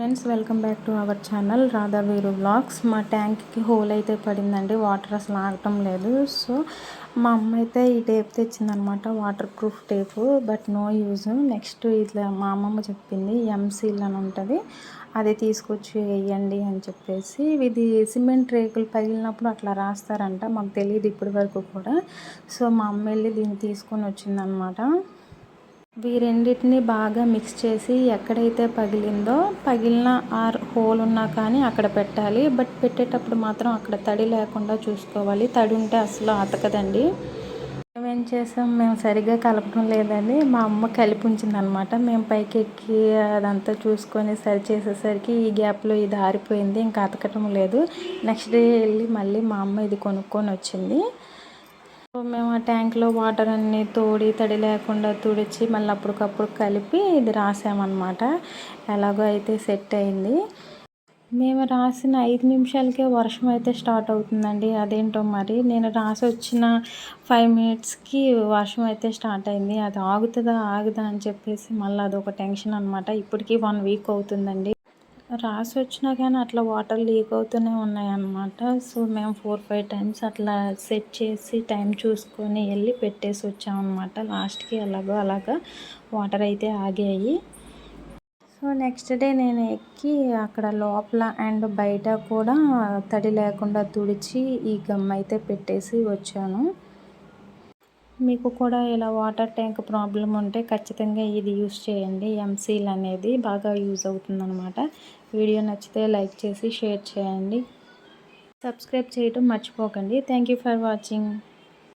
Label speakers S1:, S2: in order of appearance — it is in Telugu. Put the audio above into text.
S1: Friends welcome back to our channel Radha Veeru blogs మా ట్యాంక్కి హోల్ అయితే పడిందండి వాటర్ అసలు ఆగటం లేదు. సో మా అమ్మ అయితే ఈ tape తెచ్చిందనమాట waterproof tape but no use next ఇట్లా మా అమ్మమ్మ చెప్పింది ఎంసీల్ అని ఉంటుంది అది తీసుకొచ్చి వేయండి అని చెప్పేసి. ఇది సిమెంట్ రేకులు పగిలినప్పుడు అట్లా రాస్తారంట మాకు తెలియదు ఇప్పటి వరకు కూడా. సో మా అమ్మ వెళ్ళి దీన్ని తీసుకొని వచ్చిందనమాట. ఈ రెండింటిని బాగా మిక్స్ చేసి ఎక్కడైతే పగిలిందో పగిలిన ఆర్ హోల్ ఉన్నా కానీ అక్కడ పెట్టాలి. బట్ పెట్టేటప్పుడు మాత్రం అక్కడ తడి లేకుండా చూసుకోవాలి. తడి ఉంటే అసలు అతకదండి మేమేం చేసాం? మేము సరిగ్గా కలపడం లేదని మా అమ్మ కలిపి ఉంచిందనమాట మేము పైకి ఎక్కి అదంతా చూసుకొని సరి చేసేసరికి ఈ గ్యాప్లో ఇది ఆరిపోయింది. ఇంకా అతకటం లేదు. నెక్స్ట్ డే వెళ్ళి మళ్ళీ మా అమ్మ ఇది కొనుక్కొని వచ్చింది. మేము ఆ ట్యాంక్లో వాటర్ అన్నీ తోడి తడి లేకుండా తుడిచి మళ్ళీ అప్పటికప్పుడు కలిపి ఇది రాసామన్నమాట. ఎలాగో అయితే సెట్ అయింది. మేము రాసిన ఐదు నిమిషాలకే వర్షం అయితే స్టార్ట్ అవుతుందండి. అదేంటో మరి నేను రాసి వచ్చిన ఫైవ్ మినిట్స్కి వర్షం అయితే స్టార్ట్ అయింది. అది ఆగుతుందా ఆగుదా అని చెప్పేసి మళ్ళీ అదొక టెన్షన్ అనమాట ఇప్పటికీ వన్ వీక్ అవుతుందండి. రాసి వచ్చినా కానీ అట్లా వాటర్ లీక్ అవుతూనే ఉన్నాయన్నమాట. సో మేము ఫోర్ ఫైవ్ టైమ్స్ అట్లా సెట్ చేసి టైం చూసుకొని వెళ్ళి పెట్టేసి వచ్చామన్నమాట. లాస్ట్కి ఎలాగో అలాగా వాటర్ అయితే ఆగాయి. సో నెక్స్ట్ డే నేను ఎక్కి అక్కడ లోపల అండ్ బయట కూడా తడి లేకుండా తుడిచి ఈ గమ్ అయితే పెట్టేసి వచ్చాను. మీకు కూడా ఇలా వాటర్ ట్యాంక్ ప్రాబ్లం ఉంటే ఖచ్చితంగా ఇది యూస్ చేయండి. ఎంసీల్ అనేది బాగా యూజ్ అవుతుందన్నమాట. వీడియో నచ్చితే లైక్ చేసి షేర్ చేయండి. సబ్స్క్రైబ్ చేయటం మర్చిపోకండి. Thank for watching.